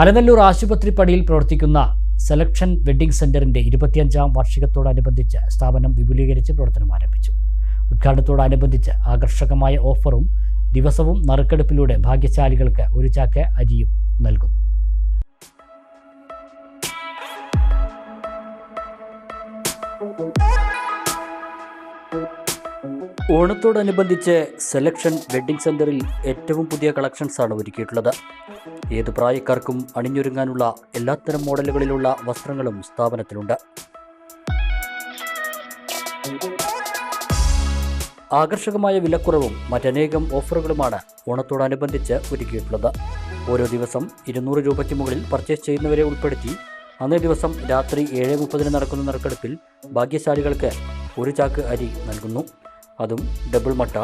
അലനല്ലൂർ ആശുപത്രി പടിയിൽ പ്രവർത്തിക്കുന്ന സെലക്ഷൻ വെഡ്ഡിംഗ് സെന്ററിന്റെ ഇരുപത്തിയഞ്ചാം വാർഷികത്തോടനുബന്ധിച്ച് സ്ഥാപനം വിപുലീകരിച്ച് പ്രവർത്തനം ആരംഭിച്ചു. ഉദ്ഘാടനത്തോടനുബന്ധിച്ച് ആകർഷകമായ ഓഫറും ദിവസവും നറുക്കെടുപ്പിലൂടെ ഭാഗ്യശാലികൾക്ക് ഒരു ചാക്ക് അരിയും നൽകുന്നു. ഓണത്തോടനുബന്ധിച്ച് സെലക്ഷൻ വെഡ്ഡിംഗ് സെന്ററിൽ ഏറ്റവും പുതിയ കളക്ഷൻസാണ് ഒരുക്കിയിട്ടുള്ളത്. ഏതു പ്രായക്കാർക്കും അണിഞ്ഞൊരുങ്ങാനുള്ള എല്ലാത്തരം മോഡലുകളിലുള്ള വസ്ത്രങ്ങളും സ്ഥാപനത്തിലുണ്ട്. ആകർഷകമായ വിലക്കുറവും മറ്റനേകം ഓഫറുകളുമാണ് ഓണത്തോടനുബന്ധിച്ച് ഒരുക്കിയിട്ടുള്ളത്. ഓരോ ദിവസം ഇരുന്നൂറ് രൂപയ്ക്ക് മുകളിൽ പർച്ചേസ് ചെയ്യുന്നവരെ ഉൾപ്പെടുത്തി അന്നേ ദിവസം രാത്രി ഏഴ് മുപ്പതിന് നടക്കുന്ന നറുക്കെടുപ്പിൽ ഭാഗ്യശാലികൾക്ക് ഒരു ചാക്ക് അരി നൽകുന്നു. അതും ഡബിൾ മട്ട.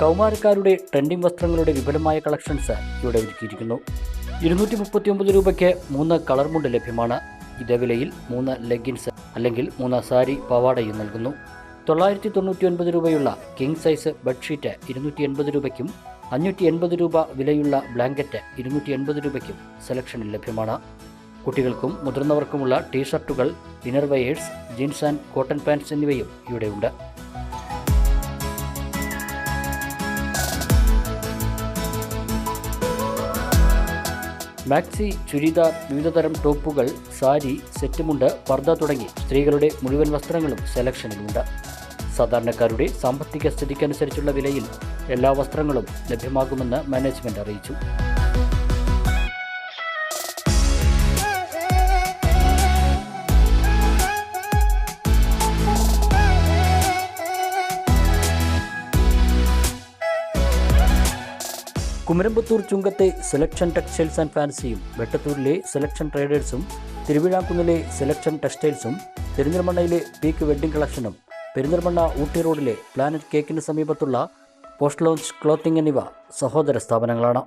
കൗമാരക്കാരുടെ ട്രെൻഡിംഗ് വസ്ത്രങ്ങളുടെ വിപുലമായ കളക്ഷൻസ് ഇവിടെ ഒരുക്കിയിരിക്കുന്നു. ഇരുന്നൂറ്റി മുപ്പത്തി ഒമ്പത് രൂപയ്ക്ക് മൂന്ന് കളർ മുണ്ട് ലഭ്യമാണ്. ഇതേ വിലയിൽ മൂന്ന് ലെഗിൻസ് അല്ലെങ്കിൽ മൂന്ന് സാരി പവാടയും നൽകുന്നു. തൊള്ളായിരത്തി തൊണ്ണൂറ്റി ഒൻപത് രൂപയുള്ള കിങ് സൈസ് ബെഡ്ഷീറ്റ് ഇരുന്നൂറ്റി എൺപത് രൂപയ്ക്കും അഞ്ഞൂറ്റി എൺപത് രൂപ വിലയുള്ള ബ്ലാങ്കറ്റ് ഇരുന്നൂറ്റി എൺപത് രൂപയ്ക്കും സെലക്ഷനിൽ ലഭ്യമാണ്. കുട്ടികൾക്കും മുതിർന്നവർക്കുമുള്ള ടീഷർട്ടുകൾ dinner wears jeans and cotton pants എന്നിവയും ഇവിടെയുണ്ട്. മാക്സി ചുരിദാർ വിവിധതരം ടോപ്പുകൾ സാരി സെറ്റുമുണ്ട് പർദ്ദ തുടങ്ങി സ്ത്രീകളുടെ മുഴുവൻ വസ്ത്രങ്ങളും സെലക്ഷനിലുണ്ട് സാധാരണക്കാരുടെ സാമ്പത്തിക സ്ഥിതിക്കനുസരിച്ചുള്ള വിലയിൽ എല്ലാ വസ്ത്രങ്ങളും ലഭ്യമാകുമെന്ന് മാനേജ്മെന്റ് അറിയിച്ചു. കുമരമ്പത്തൂർ ചുങ്കത്തെ സെലക്ഷൻ ടെക്സ്റ്റൈൽസ് ആൻഡ് ഫാൻസിയും വെട്ടത്തൂരിലെ സെലക്ഷൻ ട്രേഡേഴ്സും തിരുവിഴാക്കുന്നിലെ സെലക്ഷൻ ടെക്സ്റ്റൈൽസും പെരിന്തൽമണ്ണയിലെ പീക്ക് വെഡ്ഡിംഗ് കളക്ഷനും പെരിന്തൽമണ്ണ ഊട്ടി റോഡിലെ പ്ലാനറ്റ് കേക്കിന് സമീപത്തുള്ള പോസ്റ്റ് ലോഞ്ച് ക്ലോത്തിംഗ് എന്നിവ സഹോദര സ്ഥാപനങ്ങളാണ്.